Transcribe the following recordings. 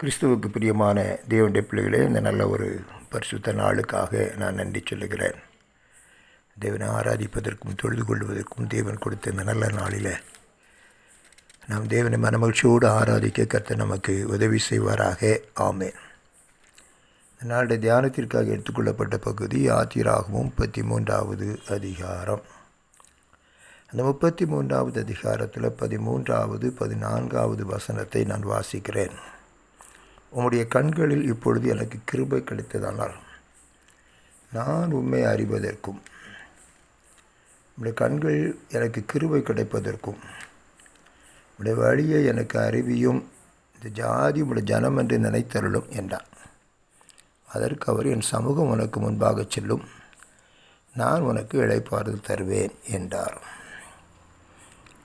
கிறிஸ்துவுக்கு பிரியமான தேவனுடைய பிள்ளைகளே இந்த நல்ல ஒரு பரிசுத்த நாளுக்காக நான் நன்றி சொல்லுகிறேன். தேவனை ஆராதிப்பதற்கும் தொழுது கொள்வதற்கும் தேவன் கொடுத்த இந்த நல்ல நாளில் நாம் தேவனை மனமகிழ்ச்சியோடு ஆராதிக்க கற்று நமக்கு உதவி செய்வாராக. ஆமேன். இந்த நாளுடைய தியானத்திற்காக எடுத்துக்கொள்ளப்பட்ட பகுதி ஆத்திராகவும் முப்பத்தி மூன்றாவது அதிகாரம். அந்த முப்பத்தி மூன்றாவது அதிகாரத்தில் பதிமூன்றாவது பதினான்காவது வசனத்தை நான் வாசிக்கிறேன். உம்முடைய கண்களில் இப்பொழுது எனக்கு கிருபை கிடைத்ததானால் நான் உண்மை அறிவதற்கும் உம்முடைய கண்கள் எனக்கு கிருபை கிடைப்பதற்கும் உடைய வழியை எனக்கு அறிவியும் இந்த ஜாதி உடைய ஜனம் என்று நினைத்தருளும் என்றான் அதற்கு அவர் என் சமூகம் உனக்கு முன்பாக செல்லும் நான் உனக்கு இழைப்பாறுதல் தருவேன் என்றார்.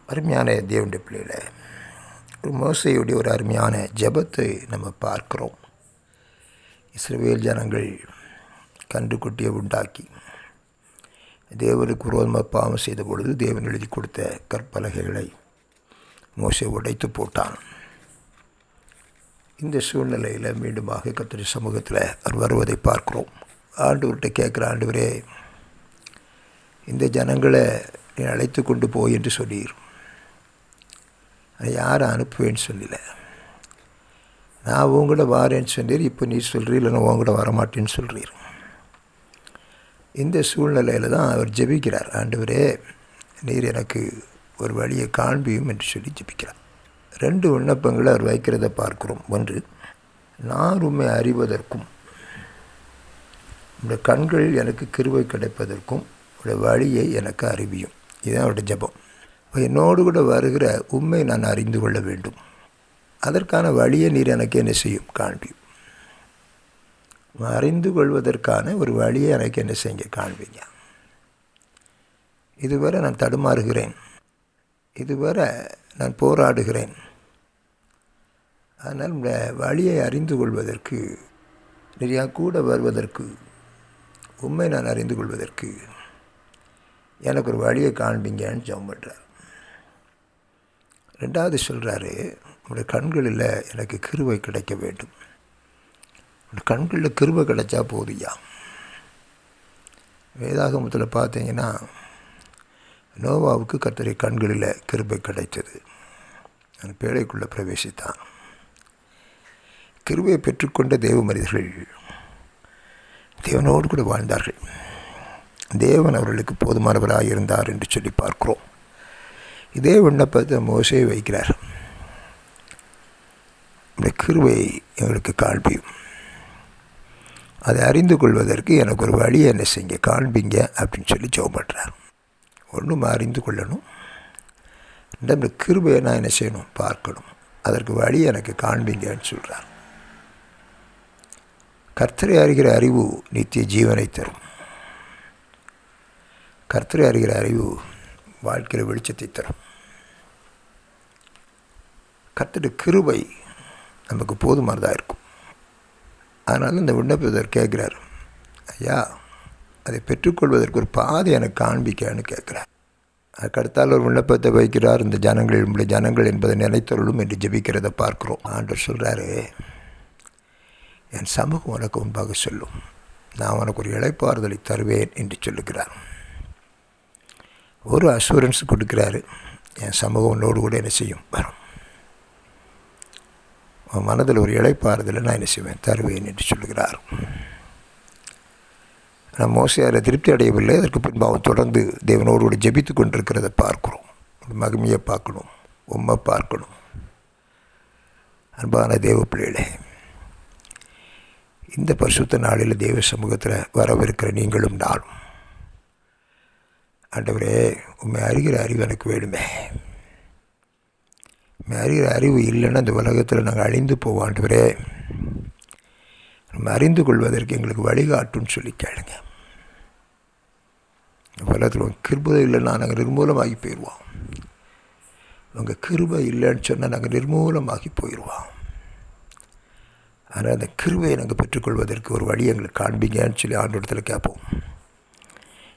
அருமையான தேவண்டி பிள்ளைகளை மோசையுடைய ஒரு அருமையான ஜபத்தை நம்ம பார்க்குறோம். இஸ்ரவேல் ஜனங்கள் கன்றுக்குட்டியை உண்டாக்கி தேவனுக்கு விரோதமாக பாவம் செய்த பொழுது தேவன் எழுதி கொடுத்த கற்பலகைகளை மோசை உடைத்து போட்டான். இந்த சூழ்நிலையில் மீண்டுமாக கத்திரி சமூகத்தில் அவர் வருவதை பார்க்குறோம். ஆண்டவர்கிட்ட கேட்குற ஆண்டவரே இந்த ஜனங்களை நீ அழைத்து கொண்டு போய் என்று நான் யாரை அனுப்புவேன்னு சொல்லலை. நான் உங்கள்கிட்ட வாரேன்னு சொன்னீர் இப்போ நீ சொல்கிறீ இல்லைன்னா உங்கள்கிட்ட வரமாட்டேன்னு சொல்கிறீர் இந்த சூழ்நிலையில் தான் அவர் ஜெபிக்கிறார். ஆண்டவரே நீர் எனக்கு ஒரு வழியை காண்பியும் என்று சொல்லி ஜெபிக்கிறார். ரெண்டு விண்ணப்பங்களை அவர் வைக்கிறத பார்க்குறோம். ஒன்று நான் உண்மை அறிவதற்கும் உடைய கண்கள் எனக்கு கிருவை கிடைப்பதற்கும் உடைய வழியை எனக்கு அறிவியும். இதுதான் அவருடைய ஜபம். என்னோடு கூட வருகிற உண்மை நான் அறிந்து கொள்ள வேண்டும். அதற்கான வழியை நீர் எனக்கு என்ன செய்யும்? காண்பியும் அறிந்து கொள்வதற்கான ஒரு வழியை எனக்கு என்ன செய்ய காண்பீங்க இதுவரை நான் தடுமாறுகிறேன். இதுவரை நான் போராடுகிறேன். அதனால் இந்த வழியை அறிந்து கொள்வதற்கு நிறையா கூட வருவதற்கு உண்மை நான் அறிந்து கொள்வதற்கு எனக்கு ஒரு வழியை காண்பீங்கன்னு ஜெபம் பண்ணுறார் ரெண்டாவது சொல்கிறாரு உங்களுடைய கண்களில் எனக்கு கிருவை கிடைக்க வேண்டும். கண்களில் கிருவை கிடைச்சா போதியா வேதாகமத்தில் பார்த்தீங்கன்னா நோவாவுக்கு கத்தரை கண்களில் கிருபை கிடைத்தது. அந்த பேழைக்குள்ளே பிரவேசித்தான். கிருபையை பெற்றுக்கொண்ட தேவ மனிதர்கள் தேவனோடு கூட வாழ்ந்தார்கள். தேவன் அவர்களுக்கு போதுமானவராக இருந்தார் என்று சொல்லி பார்க்கிறோம். இதே விண்ணப்பத்தை மோசே வைக்கிறார். இந்த கிருவை எங்களுக்கு காண்பியும். அதை அறிந்து கொள்வதற்கு எனக்கு ஒரு வழியை என்ன செய்ய காண்பிங்க அப்படின்னு சொல்லி ஜோம் பண்ணுறார் ஒன்றும் அறிந்து கொள்ளணும். இந்த கிருபையை நான் என்ன செய்யணும் பார்க்கணும். அதற்கு வழி எனக்கு காண்பிங்கன்னு சொல்கிறார் கர்த்தரை அறிகிற அறிவு நித்திய ஜீவனை தரும். கர்த்தரை அறிகிற அறிவு வாழ்க்கையில் வெளிச்சத்தை தரும். கத்துட்டு கிருபை நமக்கு போதுமானதாக இருக்கும். அதனால் இந்த விண்ணப்பத்தர் கேட்குறார். ஐயா அதை பெற்றுக்கொள்வதற்கு ஒரு பாதை எனக்கு காண்பிக்கன்னு கேட்குறார். அதுக்கடுத்தால் ஒரு விண்ணப்பத்தை வைக்கிறார். இந்த ஜனங்கள் நம்முடைய ஜனங்கள் என்பதை நினைத்தொருளும் என்று ஜபிக்கிறத பார்க்குறோம். ஆண்டவர் சொல்கிறாரு என் சமூகம் உனக்கு முன்பாக சொல்லும். நான் உனக்கு ஒரு இழைப்பாறுதலை தருவேன் என்று சொல்லுகிறார். ஒரு அஷூரன்ஸ் கொடுக்குறாரு. என் சமூகம் உன்னோடு கூட என்ன செய்யும்? வரும். உன் மனதில் ஒரு இழைப்பாறுதலை நான் என்ன செய்வேன்? தருவேன் என்று சொல்லுகிறார். ஆனால் மோசையால் திருப்தி அடையவில்லை. அதற்கு பின்பு அவன் தொடர்ந்து தேவனோடு கூட ஜெபித்து கொண்டிருக்கிறத பார்க்குறோம். மகிமையை பார்க்கணும். உண்மை பார்க்கணும். அன்பான தேவ பிள்ளைகளே இந்த பரிசுத்த நாளில் தேவ சமூகத்தில் வரவிருக்கிற நீங்களும் நாளும் ஆண்டவரே உண்மை அறிகிற அறிவு எனக்கு வேணுமே உண்மை அறிகிற அறிவு இல்லைன்னா இந்த உலகத்தில் நாங்கள் அழிந்து போவோம் ஆண்டவரே. நம்ம அறிந்து கொள்வதற்கு எங்களுக்கு வழிகாட்டுன்னு சொல்லி கேளுங்க. உலகத்தில் உங்கள் கிருபை இல்லைன்னா நாங்கள் நிர்மூலமாகி போயிடுவோம் உங்கள் கிருபை இல்லைன்னு சொன்னால் நாங்கள் நிர்மூலமாகி போயிடுவோம் ஆனால் அந்த கிருபையை நாங்கள் பெற்றுக்கொள்வதற்கு ஒரு வழி எங்களுக்கு காண்பீங்கன்னு சொல்லி ஆண்டோடத்தில் கேட்போம்.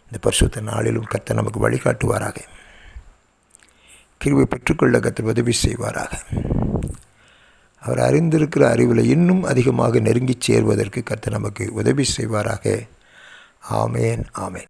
இந்த பரிசுத்த நாளிலும் கத்தை நமக்கு வழிகாட்டுவாராக. கிருவை பெற்றுக்கொள்ள கத்தர் உதவி செய்வாராக. அவர் அறிந்திருக்கிற அறிவில் இன்னும் அதிகமாக நெருங்கிச் சேர்வதற்கு கத்தை நமக்கு உதவி செய்வாராக. ஆமேன் ஆமேன்.